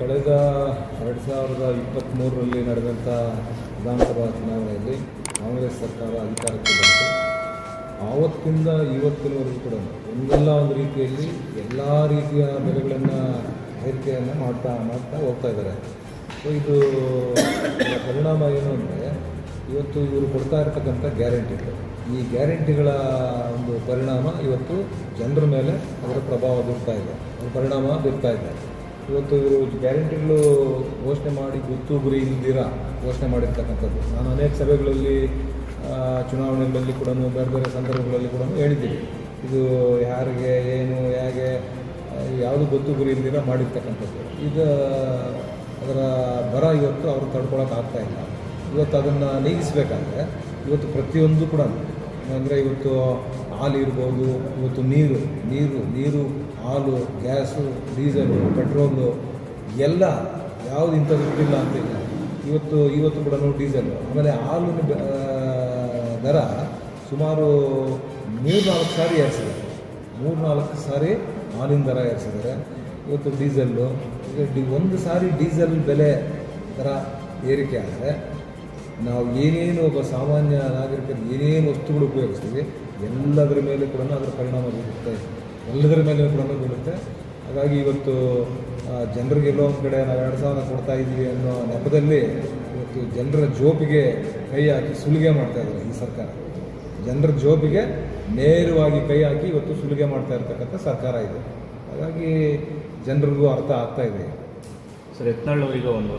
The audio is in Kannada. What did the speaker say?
ಕಳೆದ ಎರಡು ಸಾವಿರದ ಇಪ್ಪತ್ತ್ಮೂರರಲ್ಲಿ ನಡೆದಂಥ ವಿಧಾನಸಭಾ ಚುನಾವಣೆಯಲ್ಲಿ ಕಾಂಗ್ರೆಸ್ ಸರ್ಕಾರ ಅಧಿಕಾರಕ್ಕೆ ಬಂತು. ಆವತ್ತಿಂದ ಇವತ್ತಿನವರೆಗೂ ಕೂಡ ಒಂದಲ್ಲ ಒಂದು ರೀತಿಯಲ್ಲಿ ಎಲ್ಲ ರೀತಿಯ ಬೆಲೆಗಳನ್ನು ಏರಿಕೆಯನ್ನು ಮಾಡ್ತಾ ಮಾಡ್ತಾ ಹೋಗ್ತಾ ಇದ್ದಾರೆ. ಸೊ ಇದು ಪರಿಣಾಮ ಏನು ಅಂದರೆ, ಇವತ್ತು ಇವರು ಕೊಡ್ತಾ ಇರ್ತಕ್ಕಂಥ ಗ್ಯಾರಂಟಿಗಳು ಈ ಗ್ಯಾರಂಟಿಗಳ ಒಂದು ಪರಿಣಾಮ ಇವತ್ತು ಜನರ ಮೇಲೆ ಅದರ ಪ್ರಭಾವ ಬೀರ್ತಾ ಇದೆ. ಪರಿಣಾಮ ಬೀರ್ತಾ ಇದೆ. ಇವತ್ತು ಇವರು ಗ್ಯಾರಂಟಿಗಳು ಘೋಷಣೆ ಮಾಡಿ ಗೊತ್ತು ಗುರಿ ಇಲ್ದಿರ ಘೋಷಣೆ ಮಾಡಿರ್ತಕ್ಕಂಥದ್ದು. ನಾನು ಅನೇಕ ಸಭೆಗಳಲ್ಲಿ ಚುನಾವಣೆಗಳಲ್ಲಿ ಕೂಡ ಬೇರೆ ಬೇರೆ ಸಂದರ್ಭಗಳಲ್ಲಿ ಕೂಡ ಹೇಳಿದ್ದೀವಿ ಇದು ಯಾರಿಗೆ, ಏನು, ಹೇಗೆ ಯಾವುದು ಗೊತ್ತು ಗುರಿ ಇಲ್ದಿರ ಮಾಡಿರ್ತಕ್ಕಂಥದ್ದು. ಇದು ಅದರ ಬರ ಇವತ್ತು ಅವರು ತಡ್ಕೊಳಕ್ಕೆ ಆಗ್ತಾ ಇಲ್ಲ. ಇವತ್ತು ಅದನ್ನು ನೀಗಿಸಬೇಕಾದ್ರೆ ಇವತ್ತು ಪ್ರತಿಯೊಂದು ಕೂಡ ಅಂದರೆ ಇವತ್ತು ಹಾಲು ಇರ್ಬೋದು, ಇವತ್ತು ನೀರು ನೀರು ನೀರು ಹಾಲು, ಗ್ಯಾಸು, ಡೀಸೆಲು, ಪೆಟ್ರೋಲು, ಎಲ್ಲ ಯಾವುದು ಇಂಥದ್ದು ಇಲ್ಲ. ಅಂತಿಲ್ಲ ಇವತ್ತು ಇವತ್ತು ಕೂಡ ಡೀಸೆಲ್. ಆಮೇಲೆ ಹಾಲಿನ ದರ ಸುಮಾರು ಮೂರು ನಾಲ್ಕು ಸಾರಿ ಏರಿಸಿದ್ದಾರೆ ಮೂರು ನಾಲ್ಕು ಸಾರಿ ಹಾಲಿನ ದರ ಏರಿಸಿದ್ದಾರೆ. ಇವತ್ತು ಡೀಸೆಲ್ಲು ಈಗ ಡಿ, ಒಂದು ಸಾರಿ ಡೀಸೆಲ್ ಬೆಲೆ ದರ ಏರಿಕೆ ಆದರೆ ನಾವು ಏನೇನು ಒಬ್ಬ ಸಾಮಾನ್ಯ ನಾಗರಿಕರು ಏನೇನು ವಸ್ತುಗಳು ಉಪಯೋಗಿಸ್ತೀವಿ, ಎಲ್ಲದರ ಮೇಲೆ ಕೂಡ ಅದರ ಪರಿಣಾಮ ಬೀರುತ್ತೆ. ಎಲ್ಲದರ ಮೇಲೆ ಕೂಡ ಬೀಳುತ್ತೆ. ಹಾಗಾಗಿ ಇವತ್ತು ಜನರಿಗೆ ಎಲ್ಲೋ ಒಂದು ಕಡೆ ನಾವು ಎರಡು ಸಾವಿರ ಕೊಡ್ತಾ ಇದ್ದೀವಿ ಅನ್ನೋ ನೆಪದಲ್ಲಿ ಇವತ್ತು ಜನರ ಜೋಪಿಗೆ ಕೈ ಹಾಕಿ ಸುಲಿಗೆ ಮಾಡ್ತಾ ಇದ್ದಾರೆ ಈ ಸರ್ಕಾರ. ಜನರ ಜೋಬಿಗೆ ನೇರವಾಗಿ ಕೈ ಹಾಕಿ ಇವತ್ತು ಸುಲಿಗೆ ಮಾಡ್ತಾ ಇರ್ತಕ್ಕಂಥ ಸರ್ಕಾರ ಇದೆ. ಹಾಗಾಗಿ ಜನರಿಗೂ ಅರ್ಥ ಆಗ್ತಾ ಇದೆ. ಸರ್ ಎತ್ನಾಳು ಈಗ ಒಂದು